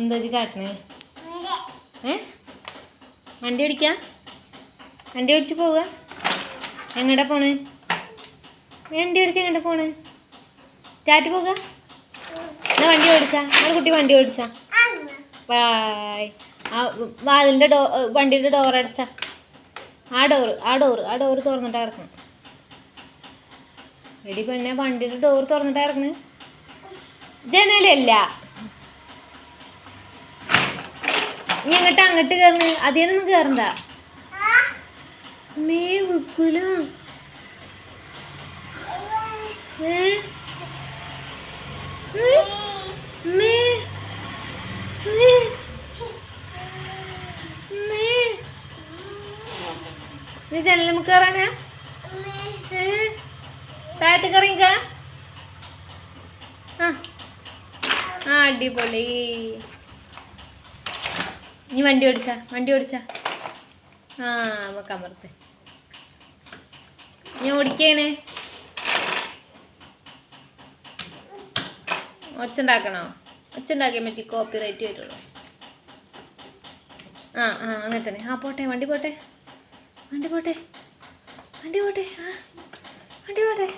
എന്താ ഇത് കാട്ടണേ? ഏ? വണ്ടി ഓടിക്കാ? വണ്ടി ഓടിച്ച് പോവുക എങ്ങോട്ടാ പോണ്? വണ്ടി ഓടിച്ച് എങ്ങോട്ടാ പോണ്? ചാറ്റ് പോവുക എന്നാ വണ്ടി ഓടിച്ചാ? നമ്മുടെ കുട്ടി വണ്ടി ഓടിച്ചാ? ബായ് ആ വാതിലിന്റെ ഡോ വണ്ടിയുടെ ഡോർ അടച്ച. ആ ഡോർ ആ ഡോർ ആ ഡോർ തുറന്നിട്ടാ കിടക്കണം. എടി പെണ്ണെ വണ്ടിയുടെ ഡോർ തുറന്നിട്ടാ കിടക്കണ്. ജനലല്ല നീ അങ്ങോട്ട് അങ്ങോട്ട് കയറുന്ന അതിനൊന്നും കയറണ്ട മേ വിക്കുല. നീ ജനലിൽ നമുക്ക് കയറാനാ താഴത്ത് കറിങ്ക ആ. ആ അടിപൊളി. നീ വണ്ടി ഓടിച്ചാ വണ്ടി ഓടിച്ചാ. ആ നമുക്ക് അമർത്ത്. നീ ഓടിക്കേനെ ഒച്ച ഉണ്ടാക്കണോ ഒച്ച ഉണ്ടാക്കിയാൽ പറ്റി കോപ്പി റൈറ്റ് വരുള്ളൂ. ആ ആ അങ്ങനെ തന്നെ. ആ പോട്ടെ വണ്ടി പോട്ടെ. വണ്ടി പോട്ടെ. വണ്ടി പോട്ടെ ആ വണ്ടി പോട്ടെ.